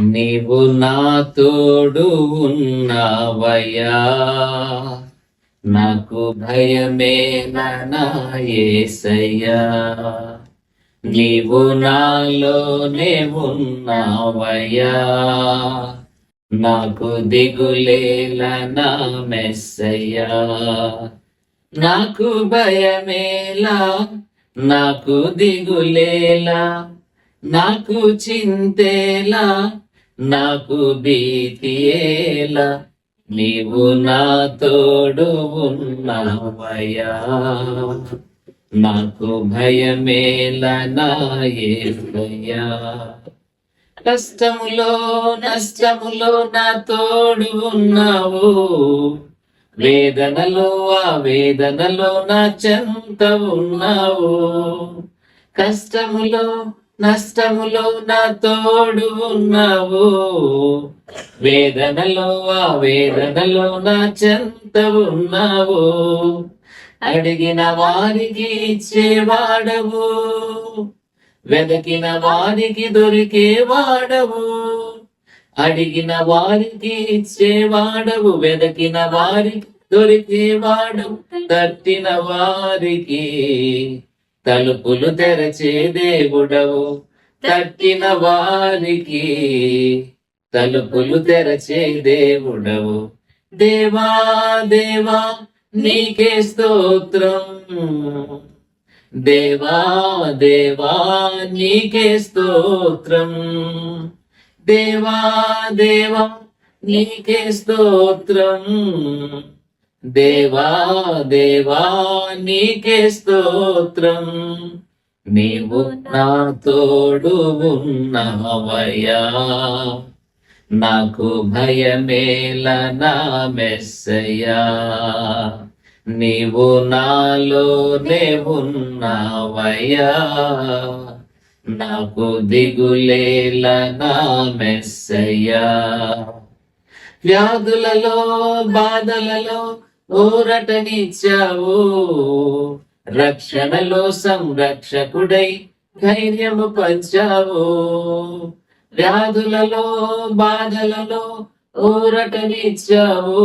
నీవు నా తోడు ఉన్నావయ్యా. నాకు భయమే నాయసయ్యా నీవు నాలోనే ఉన్నావయ్యా. నాకు దిగులేల నా మెస్సయ్యా. నాకు భయమేలా నాకు దిగులేలా నాకు చింతేలా నాకు భీతియేలా నీవు నా తోడు ఉన్నావయ్యా. నాకు భయమేలా నాయ్యా కష్టములో నష్టములో నా తోడు ఉన్నావు. వేదనలో ఆ వేదనలో నా చెంత ఉన్నావు. కష్టములో నష్టములో నా తోడు ఉన్నావు. వేదనలో ఆ వేదనలో నా చెంత ఉన్నావు. అడిగిన వారికి ఇచ్చేవాడవు వెదకిన వారికి దొరికేవాడవు అడిగిన వారికి ఇచ్చేవాడవు వెదకిన వారికి దొరికేవాడవు తట్టిన వారికి తలుపులు తెరచే దేవుడవు తట్టిన వారికి. తలుపులు తెరచే దేవుడవు. దేవా దేవా నీకే స్తోత్రం. దేవా దేవా నీకే స్తోత్రం. దేవా దేవా నీకే స్తోత్రం. దేవా దేవా నీకే స్తోత్రం. నీవు నా తోడు ఉన్నవయ్యా. నాకు భయమేల నా మెస్సయ్యా. నీవు నాలోనే ఉన్నావయ్యా. నాకు దిగులేల నా మెస్సయ్యా. వ్యాధులలో బాధలలో ఊరటనిచ్చావు. రక్షణలో సంరక్షకుడై ధైర్యము పంచావు. వ్యాధులలో బాధలలో ఊరటనిచ్చావు.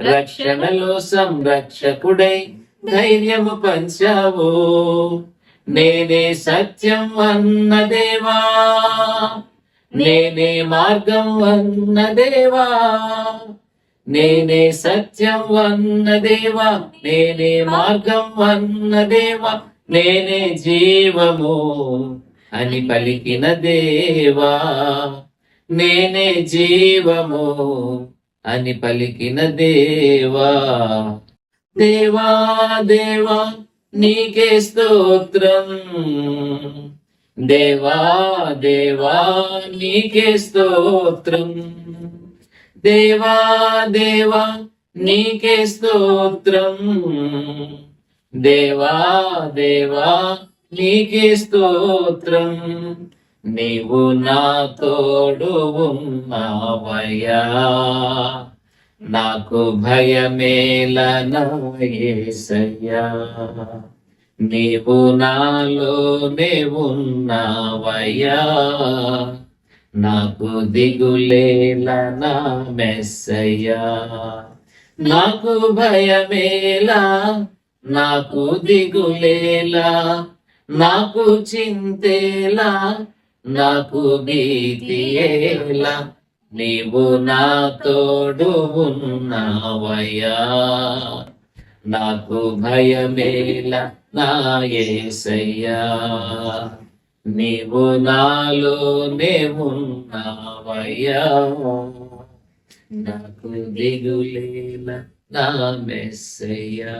రక్షణలో సంరక్షకుడై ధైర్యము పంచావు. నేనే సత్యం అన్న దేవా. నేనే మార్గం అన్న దేవా. నేనే సత్యం వన్న దేవ నేనే మార్గం వన్న దేవ నేనే జీవము అని పలికిన దేవా. నేనే జీవము అని పలికిన దేవా. దేవా దేవా నీకే స్తోత్రం. దేవా దేవా నీకే స్తోత్రం. దేవా దేవా నీకే స్తోత్రం. దేవా దేవా నీకే స్తోత్రం. నీవు నా తోడు ఉన్నావయ్యా. నాకు భయమేలనయ్యా నీవు నాలోనే ఉన్నావయ్యా. నాకు దిగులేల నా మెస్సయ్యా. నాకు భయమేలా నాకు దిగులేలా నాకు చింతేలా నాకు భీతియేలా. నీవు నా తోడు ఉన్నావయ్యా. నాకు భయమేలా నా ఏసయ్యా. నీవు నాలోనే ఉన్నావయ్యా నాకు దిగులేల నా మెస్సయ్యా.